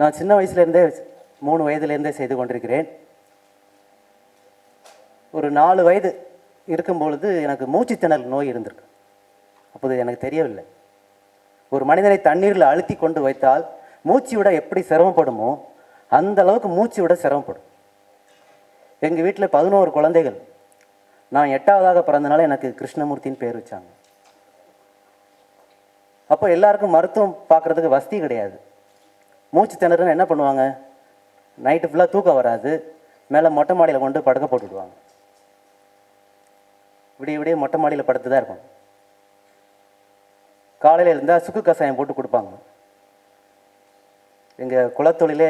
நான் சின்ன வயசுலேருந்தே மூணு வயதுலேருந்தே செய்து கொண்டிருக்கிறேன். ஒரு நாலு வயது இருக்கும் பொழுது எனக்கு மூச்சுத்திணல் நோய் இருந்திருக்கு. அப்போது எனக்கு தெரியவில்லை. ஒரு மனிதனை தண்ணீரில் அழுத்தி கொண்டு வைத்தால் மூச்சு விட எப்படி சிரமப்படுமோ அந்த அளவுக்கு மூச்சு விட சிரமப்படும். எங்கள் வீட்டில் பதினோரு குழந்தைகள். நான் எட்டாவதாக பிறந்தனால எனக்கு கிருஷ்ணமூர்த்தின்னு பேர் வச்சாங்க. அப்போ எல்லாருக்கும் மருத்துவம் பார்க்குறதுக்கு வசதி கிடையாது. மூச்சு திணறுன்னு என்ன பண்ணுவாங்க? நைட்டு ஃபுல்லாக தூக்கம் வராது. மேலே மொட்டை மாடியில் கொண்டு படுக்க போட்டுவிடுவாங்க விடிய விடிய மொட்டை மாடியில் படுத்து தான் இருக்கும் காலையில் இருந்தால் சுக்கு கஷாயம் போட்டு கொடுப்பாங்க. எங்கள் குலத்தொழிலே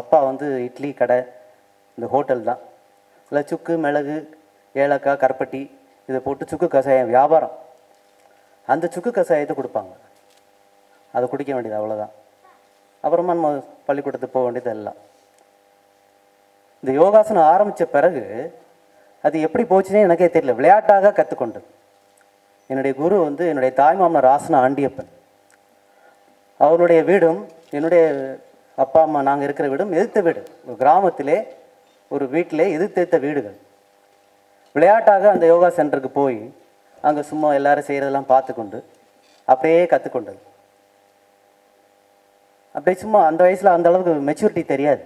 அப்பா வந்து இட்லி கடை இந்த ஹோட்டல் தான். இல்லை சுக்கு மிளகு ஏலக்காய் கருப்பட்டி இதை போட்டு சுக்கு கஷாயம் வியாபாரம். அந்த சுக்கு கஷாயத்தை கொடுப்பாங்க. அதை குடிக்க வேண்டியது அவ்வளோதான் அப்புறமா நம்ம பள்ளிக்கூடத்துக்கு போக வேண்டியது எல்லாம் இந்த யோகாசனம் ஆரம்பித்த பிறகு அது எப்படி போச்சுன்னே எனக்கே தெரியல. விளையாட்டாக கற்றுக்கொண்டது என்னுடைய குரு வந்து என்னுடைய தாய் மாமனார் ராசன ஆண்டியப்பன். அவருடைய வீடும் என்னுடைய அப்பா அம்மா நாங்கள் இருக்கிற வீடும் எதிர்த்த வீடு. ஒரு கிராமத்திலே ஒரு வீட்டிலே எதிர்த்தெடுத்த வீடுகள். விளையாட்டாக அந்த யோகா சென்டருக்கு போய் அங்கே சும்மா எல்லாரும் செய்கிறதெல்லாம் பார்த்து கொண்டு அப்படியே கற்றுக்கொண்டது அப்படியே சும்மா அந்த வயசில் அந்த அளவுக்கு மெச்சூரிட்டி தெரியாது.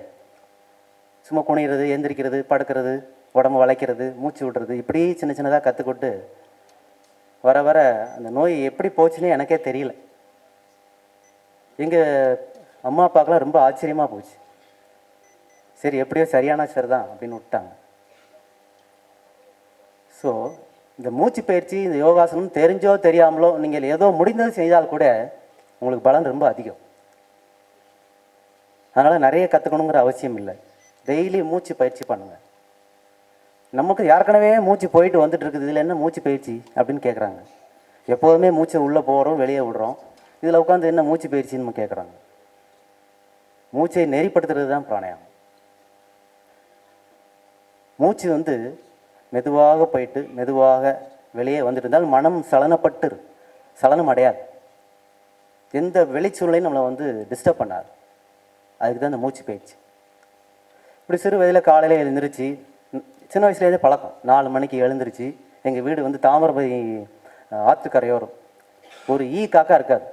சும்மா குனிகிறது எந்திரிக்கிறது படுக்கிறது உடம்பு வளைக்கிறது மூச்சு விடுறது இப்படி சின்ன சின்னதாக கற்றுக்கொண்டு வர வர அந்த நோய் எப்படி போச்சுன்னு எனக்கே தெரியல. எங்கள் அம்மா அப்பாக்கெலாம் ரொம்ப ஆச்சரியமாக போச்சு. சரி எப்படியோ சரியான சார் தான் அப்படின்னு விட்டாங்க. ஸோ இந்த மூச்சு பயிற்சி இந்த யோகாசனம் தெரிஞ்சோ தெரியாமலோ நீங்கள் ஏதோ முடிந்தது செய்தால் கூட உங்களுக்கு பலன் ரொம்ப அதிகம். அதனால் நிறைய கற்றுக்கணுங்கிற அவசியம் இல்லை. டெய்லி மூச்சு பயிற்சி பண்ணுங்கள் நமக்கு ஏற்கனவே மூச்சு போயிட்டு வந்துட்டு இருக்குது. இதில் என்ன மூச்சு பயிற்சி அப்படின்னு கேட்குறாங்க எப்போதுமே மூச்சை உள்ளே போகிறோம் வெளியே விடுறோம். இதில் உட்காந்து என்ன மூச்சு பயிற்சின்னு கேட்குறாங்க மூச்சை நெறிப்படுத்துறது தான் பிராணாயாமம். மூச்சு வந்து மெதுவாக போயிட்டு மெதுவாக வெளியே வந்துட்டு இருந்தால் மனம் சலனப்பட்டு சலனம் அடையாது. எந்த வெளிச்சூழலையும் நம்மளை வந்து டிஸ்டர்ப் பண்ணாது. அதுக்கு தான் இந்த மூச்சு பயிற்சி. இப்படி சிறு வயதில் காலையில் எழுந்திருச்சு சின்ன வயசுலேருந்தே பழக்கம். நாலு மணிக்கு எழுந்திருச்சு எங்கள் வீடு வந்து தாமிரபதி ஆற்றுக்கரையோரம் ஒரு ஈ காக்கா இருக்காது.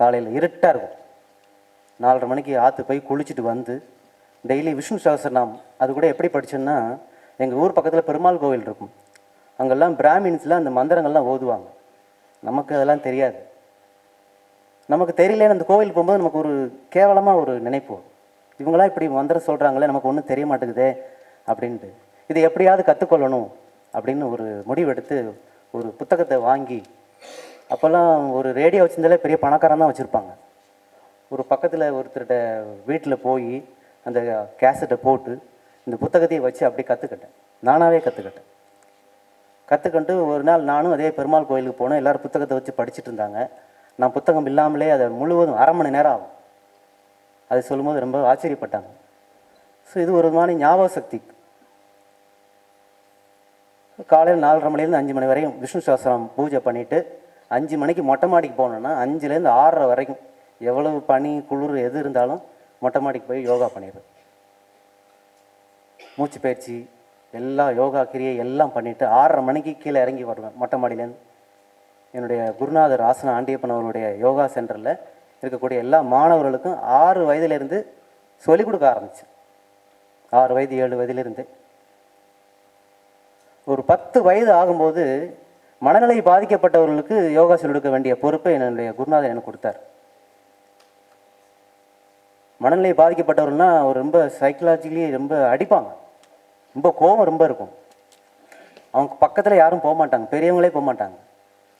காலையில் இருட்டாக இருக்கும். நாலரை மணிக்கு ஆற்று போய் குளிச்சுட்டு வந்து டெய்லி விஷ்ணு சகசரநாமம் அது கூட எப்படி படித்தோன்னா எங்கள் ஊர் பக்கத்தில் பெருமாள் கோவில் இருக்கும். அங்கெல்லாம் பிராமின்ஸ்லாம் அந்த மந்திரங்கள்லாம் ஓதுவாங்க. நமக்கு அதெல்லாம் தெரியாது. நமக்கு தெரியலன்னு அந்த கோவில் போகும்போது நமக்கு ஒரு கேவலமாக ஒரு நினைப்பு இவங்களாம் இப்படி வந்துட சொல்கிறாங்களே நமக்கு ஒன்றும் தெரிய மாட்டேங்குதே அப்படின்ட்டு. இதை எப்படியாவது கற்றுக்கொள்ளணும் அப்படின்னு ஒரு முடிவெடுத்து ஒரு புத்தகத்தை வாங்கி அப்போல்லாம் ஒரு ரேடியோ வச்சிருந்தாலே பெரிய பணக்காரன் தான் வச்சுருப்பாங்க. ஒரு பக்கத்தில் ஒருத்தர்கிட்ட வீட்டில் போய் அந்த கேசட்டை போட்டு இந்த புத்தகத்தையும் வச்சு அப்படி கற்றுக்கிட்டேன் நானாகவே கற்றுக்கிட்டேன் கற்றுக்கிட்டு ஒரு நாள் நானும் அதே பெருமாள் கோயிலுக்கு போனேன். எல்லாரும் புத்தகத்தை வச்சு படிச்சுட்டு இருந்தாங்க. நான் புத்தகம் இல்லாமலே அதை முழுவதும் அரை மணி நேரம் ஆகும். அது சொல்லும்போது ரொம்ப ஆச்சரியப்பட்டாங்க. ஸோ இது ஒரு விதமான ஞாபக சக்தி. காலையில் நாலரை மணிலேருந்து அஞ்சு மணி வரையும் விஷ்ணு சாஸ்திரம் பூஜை பண்ணிவிட்டு அஞ்சு மணிக்கு மொட்டை மாடிக்கு போனோன்னா அஞ்சுலேருந்து ஆறரை வரைக்கும் எவ்வளவு பனி குளிர் எது இருந்தாலும் மொட்டை மாடிக்கு போய் யோகா பண்ணிடுவேன் மூச்சு பயிற்சி எல்லா யோகா கிரியை எல்லாம் பண்ணிவிட்டு ஆறரை மணிக்கு கீழே இறங்கி வருவேன் மொட்டை மாடியிலேருந்து. என்னுடைய குருநாதர் ஆசன ஆண்டியப்பன் அவருடைய யோகா சென்டரில் இருக்கக்கூடிய எல்லா மாணவர்களுக்கும் ஆறு வயதிலிருந்து சொல்லிக் கொடுக்க ஆரம்பிச்சு. ஆறு வயது ஏழு வயதிலிருந்து. ஒரு பத்து வயது ஆகும்போது மனநிலை பாதிக்கப்பட்டவர்களுக்கு யோகா சொல்லிக் கொடுக்க வேண்டிய பொறுப்பை என்னுடைய குருநாதர் எனக்கு கொடுத்தார். மனநிலை பாதிக்கப்பட்டவர்கள்னா அவர் ரொம்ப சைக்கலாஜிக்கலி ரொம்ப அடிப்பாங்க. ரொம்ப கோபம் ரொம்ப இருக்கும். அவங்க பக்கத்தில் யாரும் போக மாட்டாங்க. பெரியவங்களே போக மாட்டாங்க.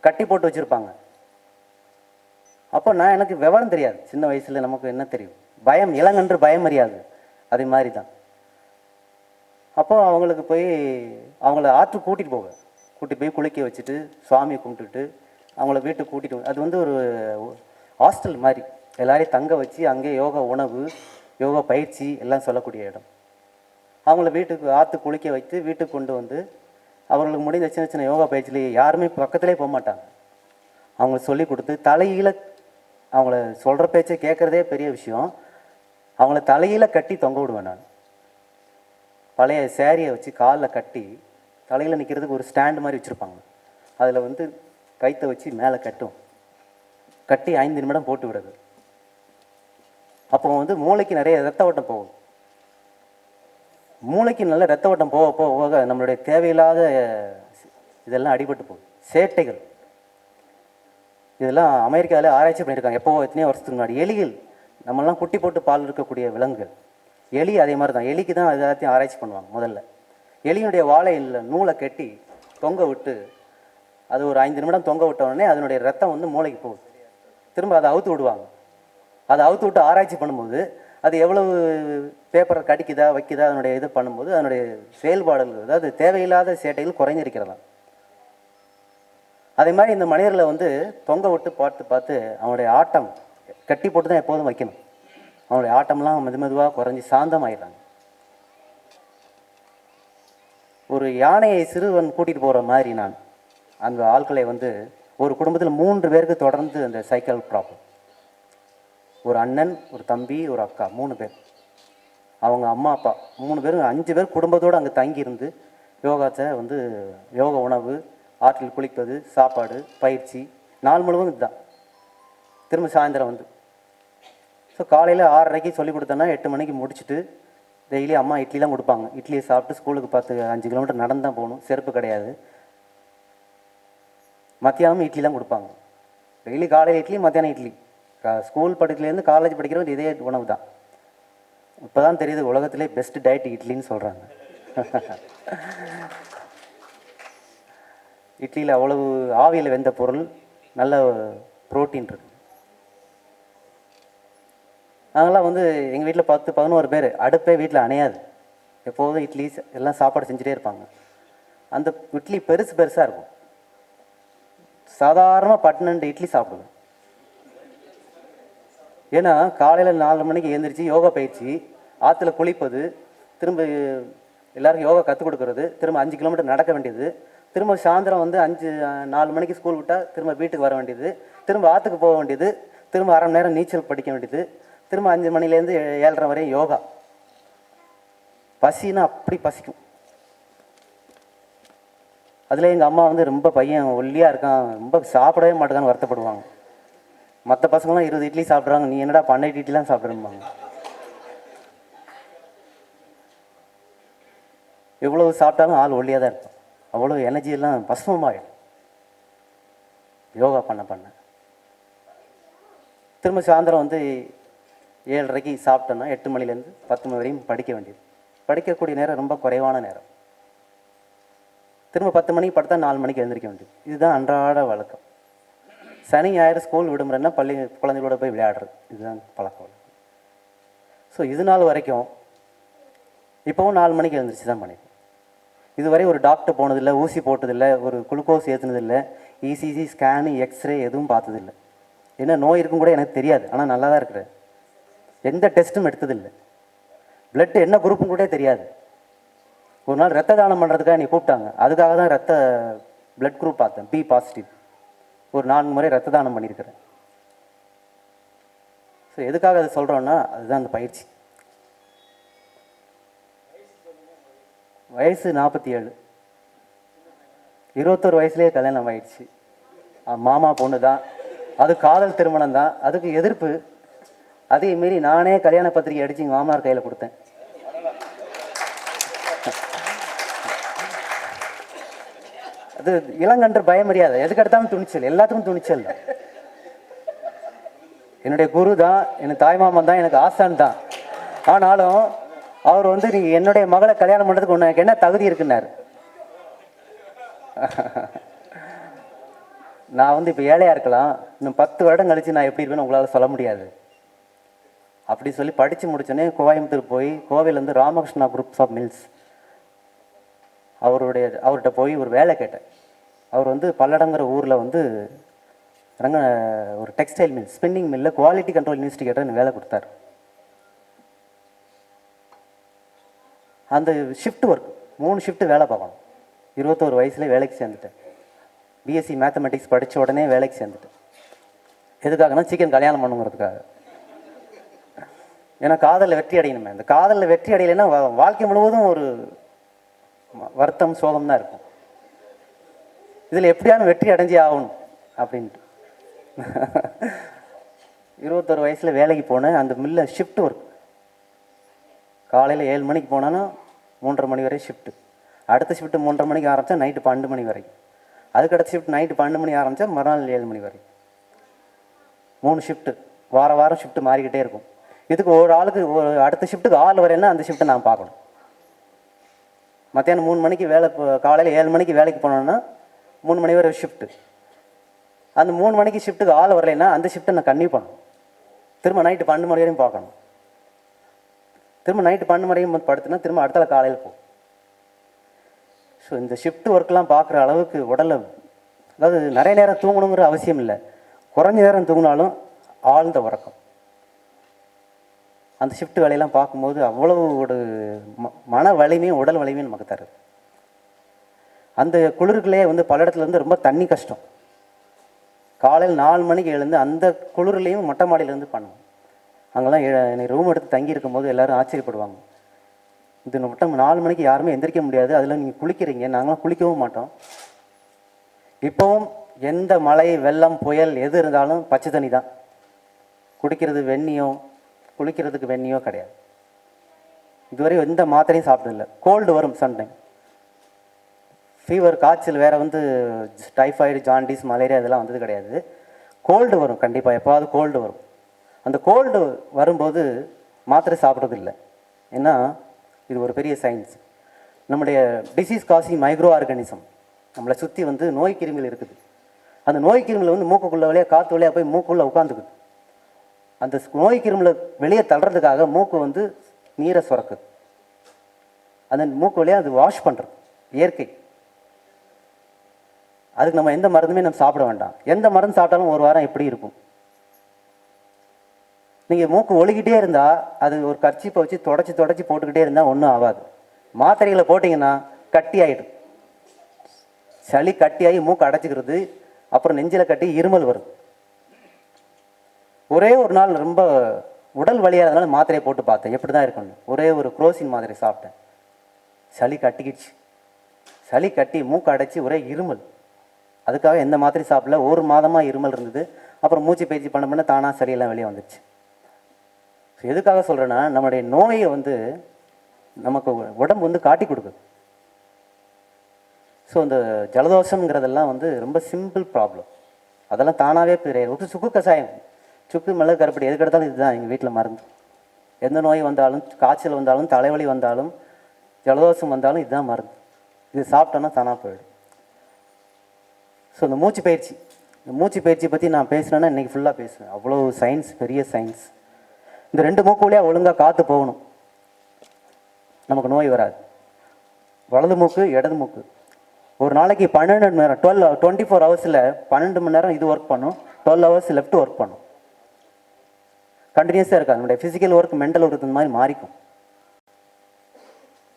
கட்டி போட்டு வச்சுருப்பாங்க. அப்போ நான் எனக்கு விவரம் தெரியாது. சின்ன வயசில் நமக்கு என்ன தெரியும்? பயம் இளங்கன்று பயம் அறியாது. அதே மாதிரி தான் அப்போ அவங்களுக்கு போய் அவங்கள ஆற்று கூட்டிகிட்டு போவேன் கூட்டி போய் குளிக்க வச்சுட்டு சுவாமியை கும்பிட்டுட்டு அவங்கள வீட்டுக்கு கூட்டிகிட்டு அது வந்து ஒரு ஹாஸ்டல் மாதிரி. எல்லாரையும் தங்க வச்சு அங்கேயே யோகா உணவு யோகா பயிற்சி எல்லாம் சொல்லக்கூடிய இடம். அவங்கள வீட்டுக்கு ஆற்று குளிக்க வைத்து வீட்டுக்கு கொண்டு வந்து அவங்களுக்கு முடிந்த சின்ன சின்ன யோகா பயிற்சியிலே யாருமே பக்கத்திலே போக மாட்டாங்க. அவங்களுக்கு சொல்லி கொடுத்து தலையில அவங்கள சொல்கிற பேச்சை கேட்குறதே பெரிய விஷயம். அவங்கள தலையில் கட்டி தொங்க விடுவேன் நான். பழைய சேரியை வச்சு காலில் கட்டி தலையில் நிற்கிறதுக்கு ஒரு ஸ்டாண்டு மாதிரி வச்சுருப்பாங்க. அதில் வந்து கைத்தை வச்சு மேலே கட்டும். கட்டி ஐந்து நிமிடம் போட்டு விடுறது. அப்போ வந்து மூளைக்கு நிறைய ரத்த ஓட்டம் போகும். மூளைக்கு நல்ல ரத்த ஓட்டம் போக போக போக நம்மளுடைய தேவையில்லாத இதெல்லாம் அடிபட்டு போகும் சேட்டைகள். இதெல்லாம் அமெரிக்காவில் ஆராய்ச்சி பண்ணியிருக்காங்க. எப்போ எத்தனையோ வருஷத்துக்கு முன்னாடி. எலிகள். நம்மளாம் குட்டி போட்டு பால் இருக்கக்கூடிய விலங்குகள். எலி அதே மாதிரி தான். எலிக்கு தான் எல்லாத்தையும் ஆராய்ச்சி பண்ணுவாங்க முதல்ல. எலியினுடைய வாழையில் நூலை கட்டி தொங்க விட்டு அது ஒரு ஐந்து நிமிடம் தொங்க விட்ட உடனே அதனுடைய ரத்தம் வந்து மூளைக்கு போகுது. திரும்ப அதை அவுத்து விடுவாங்க. அதை அவுத்து விட்டு ஆராய்ச்சி பண்ணும்போது அது எவ்வளவு பேப்பரை கடிக்குதா வைக்குதா அதனுடைய இது பண்ணும்போது அதனுடைய செயல்பாடுகள் அதாவது தேவையில்லாத சேட்டைகள் குறைஞ்சிருக்கிறதா அதே மாதிரி இந்த மனிதர்களை வந்து தொங்க விட்டு பார்த்து பார்த்து அவனுடைய ஆட்டம் கட்டி போட்டு தான் எப்போதும் வைக்கணும். அவனுடைய ஆட்டம்லாம் மெது மெதுவாக குறைஞ்சி சாந்தமாயிடுறாங்க. ஒரு யானையை சிறுவன் கூட்டிகிட்டு போகிற மாதிரி நான் அந்த ஆட்களை வந்து ஒரு குடும்பத்தில் மூன்று பேருக்கு தொடர்ந்து அந்த சைக்கிள் ப்ராப்ளம் ஒரு அண்ணன் ஒரு தம்பி ஒரு அக்கா மூணு பேர். அவங்க அம்மா அப்பா மூணு பேரும் அஞ்சு பேர் குடும்பத்தோடு அங்கே தங்கியிருந்து யோகாச்சை வந்து யோக உணவு ஆற்றில் குளிப்பது சாப்பாடு பயிற்சி நாள் முழுவதும் இதுதான். திரும்ப சாயந்தரம் வந்து. ஸோ காலையில் ஆறரைக்கு சொல்லி கொடுத்தோன்னா எட்டு மணிக்கு முடிச்சுட்டு டெய்லி அம்மா இட்லிலாம் கொடுப்பாங்க. இட்லியை சாப்பிட்டு ஸ்கூலுக்கு பத்து அஞ்சு கிலோமீட்டர் நடந்தான் போகணும். செருப்பு கிடையாது. மத்தியானம் இட்லிலாம் கொடுப்பாங்க. டெய்லி காலையில் இட்லி மத்தியானம் இட்லி. ஸ்கூல் படிக்கிறதுலேருந்து காலேஜ் படிக்கிறவங்க இதே உணவு தான் இப்போ தான் தெரியுது உலகத்திலே பெஸ்ட் டயட் இட்லின்னு சொல்கிறாங்க இட்லியில் அவ்வளவு ஆவியில் வெந்த பொருள் நல்ல புரோட்டீன் இருக்கு. நாங்களாம் வந்து எங்கள் வீட்டில் பத்து பதினோரு பேர். அடுப்பே வீட்டில் அணையாது. எப்போதும் இட்லி எல்லாம் சாப்பாடு செஞ்சுட்டே இருப்பாங்க. அந்த இட்லி பெருசு பெருசாக இருக்கும். சாதாரணமாக பட்டினண்டு இட்லி சாப்பிடுவேன் ஏன்னா காலையில் நாலு மணிக்கு எழுந்திரிச்சு யோகா பயிற்சி ஆற்றுல குளிப்பது திரும்ப எல்லாருக்கும் யோகா கற்றுக் கொடுக்கறது திரும்ப அஞ்சு கிலோமீட்டர் நடக்க வேண்டியது திரும்ப சாயந்தரம் வந்து அஞ்சு நாலு மணிக்கு ஸ்கூல் விட்டால் திரும்ப வீட்டுக்கு வர வேண்டியது திரும்ப ஆற்றுக்கு போக வேண்டியது திரும்ப அரை மணி நேரம் நீச்சல் படிக்க வேண்டியது திரும்ப அஞ்சு மணிலேருந்து ஏழரை வரையும் யோகா. பசின்னா அப்படி பசிக்கும். அதில் எங்கள் அம்மா வந்து ரொம்ப பையன் ஒல்லியாக இருக்கான் ரொம்ப சாப்பிடவே மாட்டேங்கான்னு வருத்தப்படுவாங்க. மற்ற பசங்களாம் இருபது இட்லி சாப்பிட்றாங்க. நீ என்னடா பன்னெண்டு இட்லிலாம் சாப்பிட்றம்பாங்க. எவ்வளவு சாப்பிட்டாலும் ஆள் ஒல்லியாக தான் இருக்கும் அவ்வளோ எனர்ஜி எல்லாம் யோகா பண்ண பண்ண. திரும்ப சாயந்தரம் வந்து ஏழரைக்கு சாப்பிட்டோன்னா எட்டு மணிலேருந்து பத்து மணி வரையும் படிக்க வேண்டியது. படிக்கக்கூடிய நேரம் ரொம்ப குறைவான நேரம். திரும்ப பத்து மணிக்கு படுத்தா நாலு மணிக்கு எழுந்திரிக்க வேண்டியது. இதுதான் அன்றாட வழக்கம். சனி ஞாயிறு ஸ்கூல் விடுமுறைன்னா பள்ளி குழந்தைகளோட போய் விளையாடுறது. இதுதான் பழக்கம். ஸோ இது நாள் வரைக்கும் இப்போவும் நாலு மணிக்கு எழுந்திரிச்சு தான் பண்ணிருக்கேன் இதுவரை ஒரு டாக்டர் போனதில்லை ஊசி போட்டதில்லை ஒரு குளுக்கோஸ் ஏற்றுனதில்லை இசிஜி ஸ்கேனு எக்ஸ்ரே எதுவும் பார்த்ததில்லை. என்ன நோய் இருக்கும் கூட எனக்கு தெரியாது ஆனால் நல்லா தான் இருக்கிறேன் எந்த டெஸ்ட்டும் எடுத்ததில்லை. பிளட்டு என்ன குரூப்பும் கூட தெரியாது. ஒரு நாள் ரத்த தானம் பண்ணுறதுக்காக நீ கூப்பிட்டாங்க. அதுக்காக தான் ரத்த பிளட் குரூப் பார்த்தேன். பி பாசிட்டிவ் ஒரு நான்கு முறை ரத்த தானம் பண்ணியிருக்கிறேன். ஸோ எதுக்காக அதை சொல்கிறோன்னா அதுதான் அந்த பயிற்சி. வயசு நாற்பத்தி ஏழு. இருபத்தொரு வயசுலேயே கல்யாணம் ஆயிடுச்சு. மாமா பொண்ணு தான். அது காதல் திருமணம் தான். அதுக்கு எதிர்ப்பு. அதே மீறி நானே கல்யாண பத்திரிக்கை அடித்து எங்கள் மாமனார் கையில் கொடுத்தேன். அது இளங்கன்று பயமறியாத எதுக்கு எடுத்தாலும் துணிச்சல். எல்லாத்துக்கும் துணிச்சல் தான். என்னுடைய குரு தான் என் தாய்மாமன் தான் எனக்கு ஆசான் தான். ஆனாலும் அவர் வந்து நீ என்னுடைய மகளை கல்யாணம் பண்ணுறதுக்கு உனக்கு என்ன தகுதி இருக்குன்னாரு. நான் வந்து இப்போ ஏழையாக இருக்கலாம். இன்னும் பத்து வருடம் கழிச்சு நான் எப்படி இருப்பேன்னு உங்களால் சொல்ல முடியாது. அப்படி சொல்லி படித்து முடிச்சோடனே கோயம்புத்தூர் போய் கோவையிலேருந்து ராமகிருஷ்ணா குரூப்ஸ் ஆஃப் மில்ஸ் அவருடைய அவர்கிட்ட போய் ஒரு வேலை கேட்டேன். அவர் வந்து பல்லடங்கிற ஊரில் வந்து ரங்க ஒரு டெக்ஸ்டைல் மில் ஸ்பின்னிங் மில்லில் குவாலிட்டி கண்ட்ரோல் இன்வெஸ்டிகேட்டர் வேலை கொடுத்தாரு. அந்த ஷிஃப்ட் ஒர்க் மூணு ஷிஃப்ட்டு வேலை பார்க்கணும். இருபத்தோரு வயசுல வேலைக்கு சேர்ந்துட்டேன். பிஎஸ்சி மேத்தமெட்டிக்ஸ் படித்த உடனே வேலைக்கு சேர்ந்துட்டேன். எதுக்காகனா சீக்கிரம் கல்யாணம் பண்ணுங்கிறதுக்காக. ஏன்னா காதலில் வெற்றி அடையணுமே. இந்த காதலில் வெற்றி அடையலைன்னா வாழ்க்கை முழுவதும் ஒரு வருத்தம் சோகம் தான் இருக்கும். இதில் எப்படியான வெற்றி அடைஞ்சே ஆகணும் அப்படின்ட்டு. இருபத்தொரு வயசில் வேலைக்கு போனேன். அந்த மில்லில் ஷிஃப்ட் ஒர்க் காலையில் ஏழு மணிக்கு போனான்னா மூன்றரை மணி வரை ஷிஃப்ட்டு அடுத்த ஷிஃப்ட்டு மூன்றரை மணிக்கு ஆரம்பித்தா நைட்டு பன்னெண்டு மணி வரைக்கும் அதுக்கு அடுத்த ஷிஃப்ட் நைட்டு பன்னெண்டு மணி ஆரம்பித்தா மறுநாள் ஏழு மணி வரைக்கும் மூணு ஷிஃப்ட்டு வார வாரம் ஷிஃப்ட் மாறிக்கிட்டே இருக்கும். இதுக்கு ஒரு ஆளுக்கு ஒரு அடுத்த ஷிஃப்ட்டுக்கு ஆள் வரையினா அந்த ஷிஃப்ட்டை நான் பார்க்கணும். மத்தியானம் மூணு மணிக்கு வேலை காலையில் ஏழு மணிக்கு வேலைக்கு போனோன்னா மூணு மணி வரை ஷிஃப்ட்டு அந்த மூணு மணிக்கு ஷிஃப்ட்டுக்கு ஆள் வரலைன்னா அந்த ஷிஃப்ட்டை நான் கன்னியூ பண்ணணும். திரும்ப நைட்டு பன்னெண்டு மணி வரையும் பார்க்கணும். திரும்ப நைட்டு பன்னெண்டு மணி வரையும் படுத்துனா திரும்ப அடுத்த காலையில் போ. ஸோ இந்த ஷிஃப்ட் ஒர்க்லாம் பார்க்குற அளவுக்கு உடலை அதாவது நிறைய நேரம் தூங்கணுங்கிற அவசியம் இல்லை. குறைஞ்ச நேரம் தூங்கினாலும் ஆழ்ந்த உறக்கம். அந்த ஷிஃப்ட் வேலையெல்லாம் பார்க்கும்போது அவ்வளவு ஒரு ம- மன வலிமையும் உடல் வலிமையும் நமக்கு தருது. அந்த குளிருக்குள்ளே வந்து பல இடத்துலேருந்து ரொம்ப தண்ணி கஷ்டம். காலையில் நாலு மணிக்கு எழுந்து அந்த குளிர்லேயும் மொட்டை மாடியிலேருந்து பண்ணுவோம். அங்கெல்லாம் எ- எனக்கு ரூம் எடுத்து தங்கி இருக்கும்போது எல்லோரும் ஆச்சரியப்படுவாங்க. இந்த மொட்டை நாலு மணிக்கு யாருமே எந்திரிக்க முடியாது. அதில் நீங்கள் குளிக்கிறீங்க. நாங்களாம் குளிக்கவும் மாட்டோம். இப்போவும் எந்த மழை வெள்ளம் புயல் எது இருந்தாலும் பச்சை தண்ணி தான். குடிக்கிறது வெந்நியோ குளிக்கிறதுக்கு வெந்நியோ கிடையாது. இதுவரை எந்த மாத்திரையும் சாப்பிட்டதில்ல. கோல்டு வரும் சம்டைம் ஃபீவர் காய்ச்சல் வேறு வந்து டைஃபாய்டு ஜாண்டிஸ் மலேரியா இதெல்லாம் வந்தது கிடையாது. கோல்டு வரும் கண்டிப்பாக எப்போவாவது கோல்டு வரும். அந்த கோல்டு வரும்போது மாத்திரை சாப்பிட்றது இல்லை ஏன்னா இது ஒரு பெரிய சயின்ஸ் நம்முடைய டிசீஸ் காசிங் மைக்ரோ ஆர்கானிசம் நம்மளை சுற்றி வந்து நோய் கிருமிகள் இருக்குது. அந்த நோய் கிருமியில் வந்து மூக்குக்குள்ளே வழியாக காற்று வழியாக போய் மூக்குள்ளே உட்காந்துக்குது அந்த நோய் கிருமியில் வெளியே தள்ளுறதுக்காக மூக்கு வந்து நீரை சுரக்குது. அந்த மூக்கு வழியாக அது வாஷ் பண்ணுறது இயற்கை. அதுக்கு நம்ம எந்த மருந்துமே நம்ம சாப்பிட வேண்டாம். எந்த மருந்து சாப்பிட்டாலும் ஒரு வாரம் எப்படி இருக்கும். நீங்கள் மூக்கு ஒழுகிட்டே இருந்தால் அது ஒரு கர்ச்சிப்பை வச்சு தொடச்சி தொடச்சி போட்டுக்கிட்டே இருந்தால் ஒன்றும் ஆகாது. மாத்திரைகளை போட்டிங்கன்னா கட்டி ஆகிடும் சளி கட்டியாகி மூக்கு அடைச்சிக்கிறது அப்புறம் நெஞ்சில் கட்டி இருமல் வருது ஒரே ஒரு நாள் ரொம்ப உடல் வழியாதனால மாத்திரையை போட்டு பார்த்தேன். எப்படி தான் இருக்கணும் ஒரே ஒரு குரோசின் மாத்திரை சாப்பிட்டேன். சளி கட்டிக்கிடுச்சு சளி கட்டி மூக்கு அடைச்சி ஒரே இருமல். அதுக்காக எந்த மாத்திரை சாப்பிடல. ஒரு மாதமாக இருமல் இருந்தது. அப்புறம் மூச்சு பயிற்சி பண்ண பண்ண தானாக சரியெல்லாம் வெளியே வந்துச்சு ஸோ எதுக்காக சொல்கிறேன்னா நம்மளுடைய நோயை வந்து நமக்கு உடம்பு வந்து காட்டி கொடுக்குது. ஸோ இந்த ஜலதோஷங்கிறதெல்லாம் வந்து ரொம்ப சிம்பிள் ப்ராப்ளம் அதெல்லாம் தானாகவே தெரியாது சுக்கு கஷாயம். சுக்கு மிளகு கருப்படி எதுக்கு எடுத்தாலும் இதுதான் எங்கள் வீட்டில் மருந்து. எந்த நோய் வந்தாலும் காய்ச்சல் வந்தாலும் தலைவலி வந்தாலும் ஜலதோஷம் வந்தாலும் இதுதான் மருந்து. இது சாப்பிட்டோன்னா தானாக போயிடும். ஸோ இந்த மூச்சு பயிற்சி. இந்த மூச்சு பயிற்சி பற்றி நான் பேசுனேன்னா இன்றைக்கி ஃபுல்லாக பேசுவேன். அவ்வளோ சயின்ஸ் பெரிய சயின்ஸ் இந்த ரெண்டு மூக்கு வழியாக ஒழுங்காக காற்று போகணும். நமக்கு நோய் வராது. வலது மூக்கு இடது மூக்கு. ஒரு நாளைக்கு பன்னெண்டு மணி நேரம் டுவெல் டுவெண்ட்டி ஃபோர் ஹவர்ஸில் பன்னெண்டு மணி நேரம் இது ஒர்க் பண்ணும். டுவெல் ஹவர்ஸ் லெஃப்ட் ஒர்க் பண்ணும். கண்டினியூஸாக இருக்காது. நம்முடைய ஃபிசிக்கல் ஒர்க் மென்டல் ஒர்க் இந்த மாதிரி மாறிக்கும்.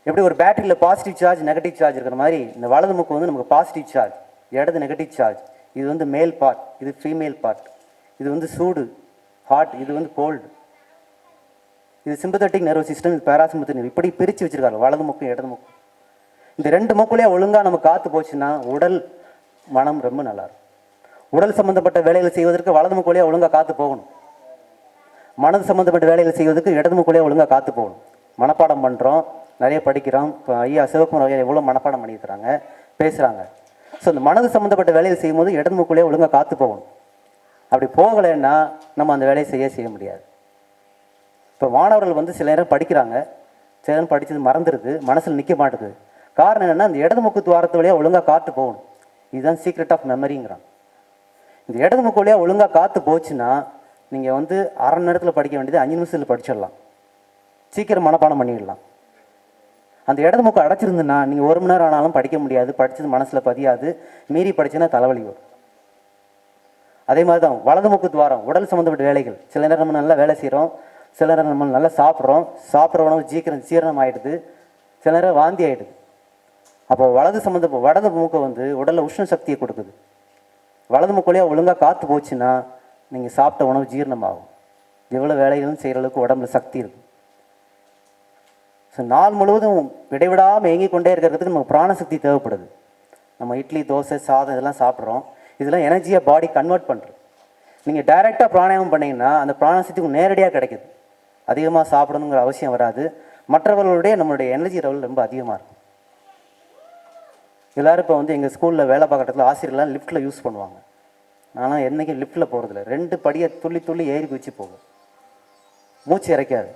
எப்படி ஒரு பேட்டரியில் பாசிட்டிவ் சார்ஜ் நெகட்டிவ் சார்ஜ் இருக்கிற மாதிரி இந்த வலது மூக்கு வந்து நமக்கு பாசிட்டிவ் சார்ஜ் இடது நெகட்டிவ் சார்ஜ் இது வந்து மேல் பார்ட் இது ஃபீமேல் பார்ட் இது வந்து சூடு. ஹாட் இது வந்து கோல்டு இது சிம்பத்தட்டிக் நர்வஸ் சிஸ்டம் இது பேராசிம்பத்திக் இப்படி பிரித்து வச்சுருக்காரு. வலது மூக்கும் இடது மூக்கும். இந்த ரெண்டு மூக்குலேயே ஒழுங்காக நம்ம காற்று போச்சுன்னா உடல் மனம் ரொம்ப நல்லாயிருக்கும். உடல் சம்மந்தப்பட்ட வேலைகள் செய்வதற்கு வலது மூக்குலேயே ஒழுங்காக காற்று போகணும். மனது சம்மந்தப்பட்ட வேலைகள் செய்வதற்கு இடது மூக்குலேயே ஒழுங்காக காற்று போகணும். மனப்பாடம் பண்ணுறோம் நிறைய படிக்கிறோம். இப்போ ஐயா சிவகுமார் ஐயா எவ்வளோ மனப்பாடம் பண்ணியிருக்கிறாங்க? பேசுகிறாங்க ஸோ இந்த மனது சம்மந்தப்பட்ட வேலையை செய்யும்போது இடது மூக்குள்ளே ஒழுங்காக காற்று போகணும். அப்படி போகலைன்னா நம்ம அந்த வேலையை செய்ய செய்ய முடியாது. இப்போ மாணவர்கள் வந்து சில நேரம் படிக்கிறாங்க. சில நேரம் படித்தது மறந்துடுது மனசில் நிற்க மாட்டுது. காரணம் என்னென்னா அந்த இடது முக்கு துவாரத்து வழியாக ஒழுங்காக காற்று போகணும். இதுதான் சீக்ரெட் ஆஃப் மெமரிங்கிறான் இந்த இடது முக்கு வழியாக ஒழுங்காக காற்று போச்சுன்னா நீங்கள் வந்து அரை மணி நேரத்தில் படிக்க வேண்டியது அஞ்சு நிமிஷத்தில் படிச்சிடலாம். சீக்கிரம் மனப்பாடம் பண்ணிடலாம். அந்த இடது மூக்கு அடைச்சிருந்துன்னா நீங்கள் ஒரு மணி நேரம் ஆனாலும் படிக்க முடியாது. படித்தது மனசில் பதியாது. மீறி படிச்சுன்னா தலைவலி வரும். அதே மாதிரி தான் வலது மூக்கு துவாரம் உடல் சம்மந்தப்பட்ட வேலைகள். சில நேரம் நம்ம நல்லா வேலை செய்கிறோம் சில நேரம் நம்ம நல்லா சாப்பிட்றோம். சாப்பிட்ற உணவு சீக்கிரம் சீரணம் ஆகிடுது சில நேரம் வாந்தி ஆகிடுது அப்போ வலது சம்மந்த வலது மூக்கை வந்து உடலில் உஷ்ண சக்தியை கொடுக்குது. வலது மூக்கொழியாக ஒழுங்காக காற்று போச்சுன்னா நீங்கள் சாப்பிட்ட உணவு ஜீரணமாகும். எவ்வளோ வேலைகளும் செய்கிற அளவுக்கு உடம்புல சக்தி இருக்கும் ஸோ நாள் முழுவதும் இடைவிடாமல் ஏங்கி கொண்டே இருக்கிறதுக்கு நமக்கு பிராணசக்தி தேவைப்படுது. நம்ம இட்லி தோசை சாதம் இதெல்லாம் சாப்பிட்றோம். இதெல்லாம் எனர்ஜியை பாடி கன்வெர்ட் பண்ணுறது நீங்கள் டைரெக்டாக பிராணாயாமம் பண்ணிங்கன்னா அந்த பிராணசக்தி நேரடியாக கிடைக்குது. அதிகமாக சாப்பிடணுங்கிற அவசியம் வராது. மற்றவர்களுடைய நம்மளுடைய எனர்ஜி லெவல் ரொம்ப அதிகமாக இருக்கும். எல்லாரும் இப்போ வந்து எங்கள் ஸ்கூலில் வேலை பார்க்குற இடத்துல ஆசிரியர்லாம் லிஃப்ட்டில் யூஸ் பண்ணுவாங்க. ஆனால் என்றைக்கும் லிஃப்ட்டில் போகிறதில்ல ரெண்டு படியை துள்ளி துள்ளி ஏறி குதிச்சு போகும் மூச்சு இறைக்காது.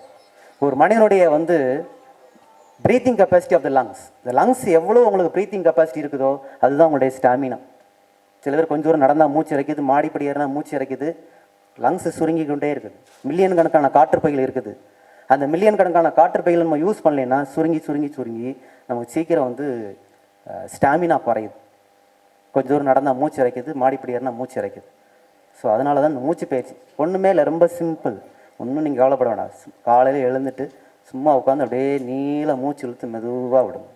ஒரு மனிதனுடைய வந்து breathing capacity of the lungs இந்த லங்ஸ் எவ்வளோ உங்களுக்கு ப்ரீத்திங் கெப்பாசிட்டி இருக்குதோ அதுதான் உங்களுடைய ஸ்டாமினா சில பேர் கொஞ்சம் தூரம் நடந்தால் மூச்சு இறைக்குது மாடிப்படி ஏறினா மூச்சு இறைக்குது. லங்ஸ் சுருங்கி கொண்டே இருக்குது. மில்லியன் கணக்கான காற்றுப்பைகள் இருக்குது. அந்த மில்லியன் கணக்கான காற்றுப்பைகள் நம்ம யூஸ் பண்ணலைன்னா சுருங்கி சுருங்கி சுருங்கி நமக்கு சீக்கிரம் வந்து ஸ்டாமினா குறையுது. கொஞ்ச தூரம் நடந்தால் மூச்சு இறைக்குது மாடிப்படி ஏறினா மூச்சு இறைக்குது. ஸோ அதனால தான் இந்த மூச்சு பயிற்சி. ஒன்றுமே இல்லை ரொம்ப சிம்பிள் ஒன்றும் நீங்கள் கவலைப்பட வேண்டாம் காலையில் எழுந்துட்டு சும்மா உட்காந்து அப்படியே நீள மூச்சு இழுத்து மெதுவாக விடும்.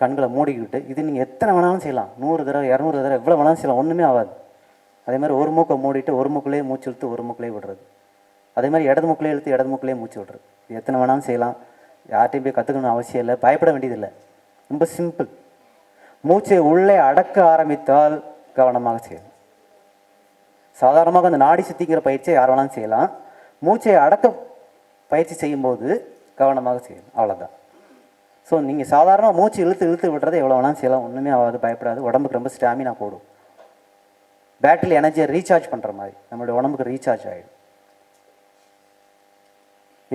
கண்களை மூடிக்கிட்டு இது நீங்கள் எத்தனை வேணாலும் செய்யலாம். நூறு தடவை இரநூறு தடவை எவ்வளோ வேணாலும் செய்யலாம். ஒன்றுமே ஆகாது. அதே மாதிரி ஒரு மூக்கை மூடிட்டு ஒரு மூக்கிலேயே மூச்சு இழுத்து ஒரு மூக்கிலேயே விடுறது. அதே மாதிரி இடது மூக்கிலே இழுத்து இடது மூக்கிலே மூச்சு விடுறது. இது எத்தனை வேணாலும் செய்யலாம். யார்ட்டையும் போய் கற்றுக்கணும் அவசியம் இல்லை. பயப்பட வேண்டியதில்லை. ரொம்ப சிம்பிள். மூச்சை உள்ளே அடக்க ஆரம்பித்தால் கவனமாக செய்யணும். சாதாரணமாக அந்த நாடி சுத்திக்கிற பயிற்சியை யார் வேணாலும் செய்யலாம். மூச்சை அடக்க பயிற்சி செய்யும்போது கவனமாக செய்யணும். அவ்வளோதான் ஸோ நீங்கள் சாதாரணமாக மூச்சு இழுத்து இழுத்து விடுறதை எவ்வளோ வேணாலும் செய்யலாம். ஒன்றுமே ஆகாது பயப்படாது. உடம்புக்கு ரொம்ப ஸ்டாமினா போடும். பேட்டரி எனர்ஜியை ரீசார்ஜ் பண்ணுற மாதிரி. நம்மளுடைய உடம்புக்கு ரீசார்ஜ் ஆகிடும்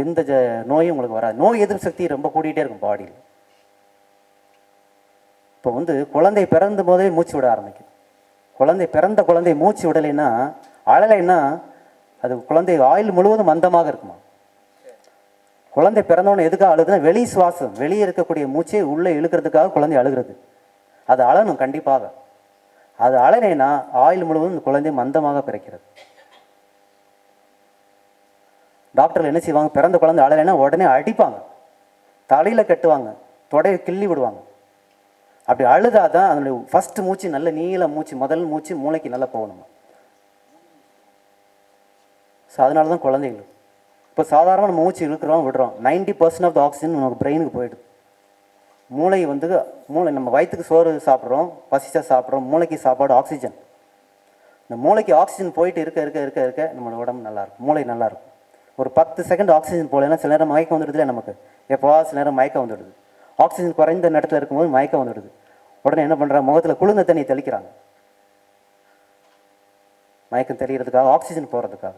எந்த ஜ நோயும் உங்களுக்கு வராது. நோய் எதிர்ப்பு சக்தி ரொம்ப கூட்டிகிட்டே இருக்கும் பாடியில் இப்போ வந்து குழந்தை பிறந்த போதே மூச்சு விட ஆரம்பிக்கும் குழந்தை பிறந்த குழந்தை மூச்சு விடலைன்னா அழலைன்னா அது குழந்தை ஆயுள் முழுவதும் மந்தமாக இருக்குமா? குழந்தை பிறந்தவொன்னே எதுக்காக அழுதுன்னா வெளி சுவாசம் வெளியே இருக்கக்கூடிய மூச்சை உள்ளே இழுக்கிறதுக்காக குழந்தை அழுகிறது. அது அழணும் கண்டிப்பாக. அது அழலைன்னா ஆயுள் முழுவதும் இந்த குழந்தை மந்தமாக பிறக்கிறது. டாக்டர் என்ன செய்வாங்க? பிறந்த குழந்தை அழலைன்னா உடனே அடிப்பாங்க. தலையில் கட்டுவாங்க. தொடையை கிள்ளி விடுவாங்க. அப்படி அழுதாதான் அதனுடைய ஃபஸ்ட்டு மூச்சு நல்ல நீள மூச்சு முதல் மூச்சு மூளைக்கு நல்லா போகணும்? ஸோ அதனால தான் குழந்தைகள். இப்போ சாதாரண நம்ம மூச்சு இழுக்கிறோம் விடுறோம். Ninety percent of the oxygen நமக்கு பிரெயினுக்கு போயிடுது. மூளை வந்து மூளை நம்ம வயிற்றுக்கு சோறு சாப்பிட்றோம் பசிச்சா சாப்பிட்றோம் மூளைக்கு சாப்பாடு ஆக்சிஜன் இந்த மூளைக்கு ஆக்சிஜன் போயிட்டு இருக்க இருக்க இருக்க இருக்க நம்மளோட உடம்பு நல்லா இருக்கும். மூளை நல்லாயிருக்கும் ஒரு பத்து செகண்ட் ஆக்சிஜன் போகலைன்னா சில நேரம் மயக்கம் வந்துடுதுல நமக்கு? எப்போவா சில நேரம் மயக்கம் வந்துடுது. ஆக்சிஜன் குறைந்த நேரத்தில் இருக்கும்போது மயக்கம் வந்துடுது. உடனே என்ன பண்ணுறாங்க முகத்தில் குளிர்ந்த தண்ணியை தெளிக்கிறாங்க. மயக்கம் தெளிகிறதுக்காக ஆக்சிஜன் போகிறதுக்காக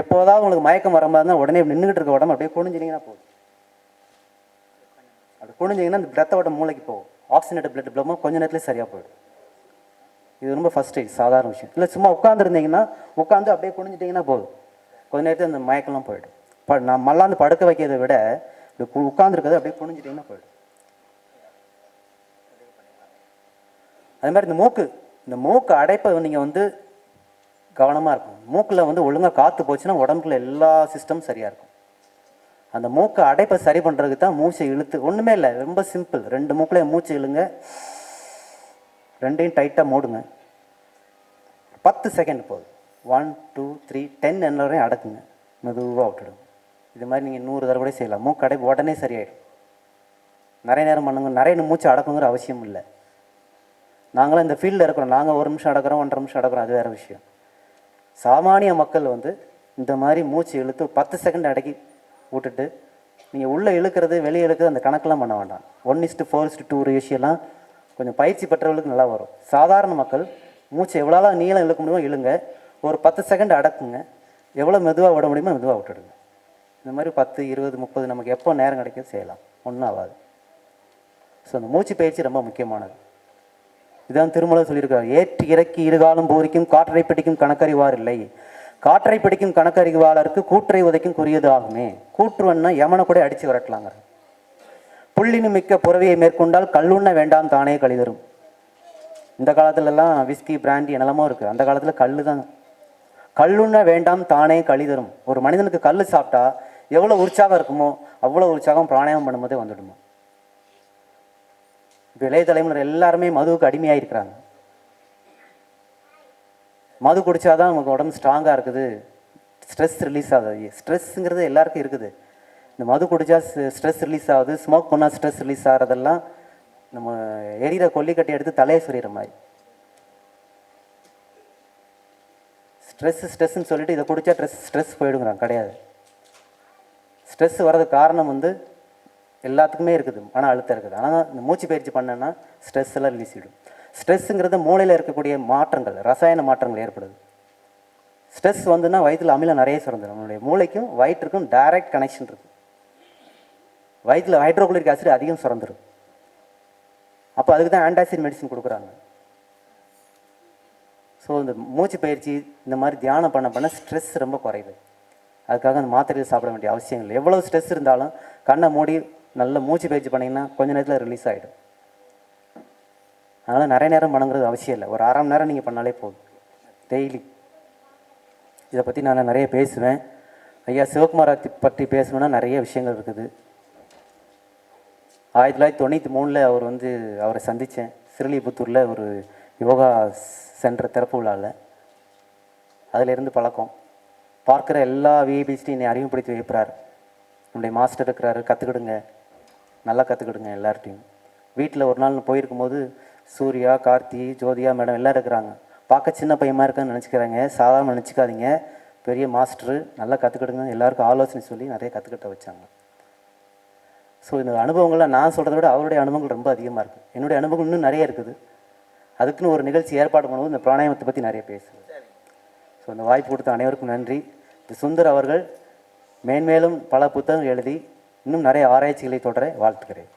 எப்போதாவது உங்களுக்கு மயக்கம் வர மாதிரி இருந்தால் உடனே நின்றுக்கிட்டு இருக்க உடம்பு அப்படியே குனிஞ்சிங்கன்னா போதும். அப்படி குனிஞ்சிங்கன்னா அந்த ரத்த ஓட்டம் மூளைக்கு போகும். ஆக்சிஜனேட் பிளட் பிளமா கொஞ்ச நேரத்துலேயே சரியாக போயிடும். இது ரொம்ப ஃபஸ்ட் ஸ்டேஜ் சாதாரண விஷயம். இல்லை சும்மா உட்காந்துருந்தீங்கன்னா உட்காந்து அப்படியே குனிஞ்சிட்டிங்கன்னா போதும். கொஞ்ச நேரத்தில் அந்த மயக்கம்லாம் போயிடும். ப நான் மல்லாந்து படுக்க வைக்கிறதை விட இப்படி உட்காந்துருக்கிறது அப்படியே குனிஞ்சிட்டிங்கன்னா போயிடும். அதே மாதிரி இந்த மூக்கு இந்த மூக்கு அடைப்பை நீங்கள் வந்து கவனமாக இருக்கும் மூக்கில் வந்து ஒழுங்காக காற்று போச்சுன்னா உடம்புல எல்லா சிஸ்டம் சரியாக இருக்கும். அந்த மூக்கு அடைப்பை சரி பண்ணுறதுக்கு தான் மூச்சை இழுத்து ஒன்றுமே இல்லை ரொம்ப சிம்பிள் ரெண்டு மூக்கில் மூச்சு இழுங்க. ரெண்டையும் டைட்டாக மூடுங்க. பத்து செகண்ட் போதும். ஒன் டூ த்ரீ டென் என்ன வரையும் அடக்குங்க. மெதுவாக விட்டுடுங்க. இது மாதிரி நீங்கள் நூறு தடவை கூட செய்யலாம். மூக்கு அடைப்பு உடனே சரியாயிடும். நிறைய நேரம் பண்ணுங்க. நிறைய மூச்சு அடக்குங்கிற அவசியம் இல்லை. நாங்களாம் இந்த ஃபீல்டில் இருக்கிறோம். நாங்கள் ஒரு நிமிஷம் அடக்கிறோம் ஒன்றரை நிமிஷம் அடக்கிறோம் அது வேறு விஷயம். சாமானிய மக்கள் வந்து இந்த மாதிரி மூச்சு இழுத்து பத்து செகண்ட் அடக்கி விட்டுட்டு நீங்கள் உள்ளே இழுக்கிறது வெளியே இழுக்கிறது அந்த கணக்கெலாம் பண்ண வேண்டாம். One is to four is to two ரேஷியெல்லாம் கொஞ்சம் பயிற்சி பெற்றவர்களுக்கு நல்லா வரும். சாதாரண மக்கள் மூச்சு எவ்வளோ நீளம் இழுக்க முடியுமோ இழுங்க. ஒரு பத்து செகண்ட் அடக்குங்க. எவ்வளோ மெதுவாக விட முடியுமோ மெதுவாக விட்டுடுங்க. இந்த மாதிரி பத்து இருபது முப்பது நமக்கு எப்போ நேரம் கிடைக்கும் செய்யலாம். ஒன்றும் ஆகாது. ஸோ அந்த மூச்சு பயிற்சி ரொம்ப முக்கியமானது. இதான் திருமலை சொல்லியிருக்காரு. ஏற்றி இறக்கி இருகாலும் பூரிக்கும் காற்றை பிடிக்கும் கணக்கறிவார் இல்லை. காற்றை பிடிக்கும் கணக்கறிவாளருக்கு கூற்றை உதைக்கும் குறியது ஆகுமே. கூற்றுவன்னா யமனை கூட அடித்து விரட்டலாங்க. புள்ளினு மிக்க புறவியை மேற்கொண்டால் கல்லுண்ண வேண்டாம் தானே கழிதரும். இந்த காலத்துலலாம் விஸ்கி பிராண்டி என்னெல்லாமோ இருக்குது அந்த காலத்தில் கல் தான் கல்லுண்ண வேண்டாம் தானே கழிதரும். ஒரு மனிதனுக்கு கல் சாப்பிட்டா எவ்வளோ உற்சாகம் இருக்குமோ அவ்வளோ உற்சாகம் பிராணாயம் பண்ணும்போதே வந்துடுமா. இப்போ இளைய தலைமுறை எல்லாருமே மதுவுக்கு அடிமையாக இருக்கிறாங்க மது குடித்தாதான் நமக்கு உடம்பு ஸ்ட்ராங்காக இருக்குது. ஸ்ட்ரெஸ் ரிலீஸ் ஆகுது. ஸ்ட்ரெஸ்ஸுங்கிறது எல்லாருக்கும் இருக்குது. இந்த மது குடித்தா ஸ்ட்ரெஸ் ரிலீஸ் ஆகுது. ஸ்மோக் பண்ணால் ஸ்ட்ரெஸ் ரிலீஸ் ஆகிறதெல்லாம் நம்ம எரியிற கொல்லிக்கட்டை எடுத்து தலையை சொறிகிற மாதிரி. ஸ்ட்ரெஸ் ஸ்ட்ரெஸ்ன்னு சொல்லிட்டு இதை குடித்தா ஸ்ட்ரெஸ் ஸ்ட்ரெஸ் போயிடுங்கிறான் கிடையாது. ஸ்ட்ரெஸ் வர்றதுக்கு காரணம் வந்து எல்லாத்துக்குமே இருக்குது. மன அழுத்தம் இருக்குது. ஆனால் இந்த மூச்சு பயிற்சி பண்ணேன்னா ஸ்ட்ரெஸ் எல்லாம் ரிலீஸ் ஆகிடும் ஸ்ட்ரெஸ்ஸுங்கிறது மூளையில் இருக்கக்கூடிய மாற்றங்கள் ரசாயன மாற்றங்கள் ஏற்படுது. ஸ்ட்ரெஸ் வந்துன்னா வயிற்றில் அமிலம் நிறைய சுரந்துடும் நம்மளுடைய மூளைக்கும் வயிற்றுக்கும் டைரக்ட் கனெக்ஷன் இருக்குது வயிற்றில் ஹைட்ரோகுளிக் ஆசிட் அதிகம் சுரந்துடும் அப்போ அதுக்கு தான் ஆன்டாசிட் மெடிசன் கொடுக்குறாங்க. ஸோ இந்த மூச்சு பயிற்சி இந்த மாதிரி தியானம் பண்ண பண்ண ஸ்ட்ரெஸ் ரொம்ப குறையுது அதுக்காக அந்த மாத்திரைகள் சாப்பிட வேண்டிய அவசியம் இல்லை எவ்வளோ ஸ்ட்ரெஸ் இருந்தாலும் கண்ணை மூடி நல்ல மூச்சு பயிற்சி பண்ணிங்கன்னா கொஞ்ச நேரத்தில் ரிலீஸ் ஆகிடும் அதனால் நிறைய நேரம் பண்ணுங்கிறது அவசியம் இல்லை. ஒரு அரை மணி நேரம் நீங்கள் பண்ணாலே போதும். டெய்லி இதை பற்றி நான் நிறைய பேசுவேன். ஐயா சிவகுமாரை பற்றி பேசணுன்னா நிறைய விஷயங்கள் இருக்குது. ஆயிரத்தி தொள்ளாயிரத்தி தொண்ணூற்றி மூணில் அவர் வந்து அவரை சந்தித்தேன் சிறுலிபுத்தூரில் ஒரு யோகா சென்டர் திறப்பு விழாவில் அதிலிருந்து பழக்கம். பார்க்குற எல்லா விஐபிஸ்டையும் என்னை அறிமுகப்படுத்தி வைக்கிறார். நம்முடைய மாஸ்டர் இருக்கிறாரு. கற்றுக்கிடுங்க நல்லா கற்றுக்கிடுங்க எல்லார்ட்டையும். வீட்டில் ஒரு நாள் போயிருக்கும்போது சூர்யா கார்த்தி ஜோதியா மேடம் எல்லாம் இருக்கிறாங்க. பார்க்க சின்ன பையமாக இருக்கான்னு நினச்சிக்கிறாங்க. சாதாரண நினச்சிக்காதீங்க. பெரிய மாஸ்டரு நல்லா கற்றுக்கிடுங்க எல்லாருக்கும் ஆலோசனை சொல்லி நிறைய கற்றுக்கிட்ட வச்சாங்க. ஸோ இந்த அனுபவங்களை நான் சொல்கிறத விட அவருடைய அனுபவங்கள் ரொம்ப அதிகமாக இருக்குது என்னுடைய அனுபவம் இன்னும் நிறைய இருக்குது. அதுக்குன்னு ஒரு நிகழ்ச்சி ஏற்பாடு பண்ணும்போது இந்த பிராணாயமத்தை பற்றி நிறைய பேசுவேன் ஸோ இந்த வாய்ப்பு கொடுத்த அனைவருக்கும் நன்றி. இந்த சுந்தர் அவர்கள் மேன்மேலும் பல புத்தகங்கள் எழுதி இன்னும் நிறைய ஆராய்ச்சிகளை தொடர வாழ்த்துக்கிறேன்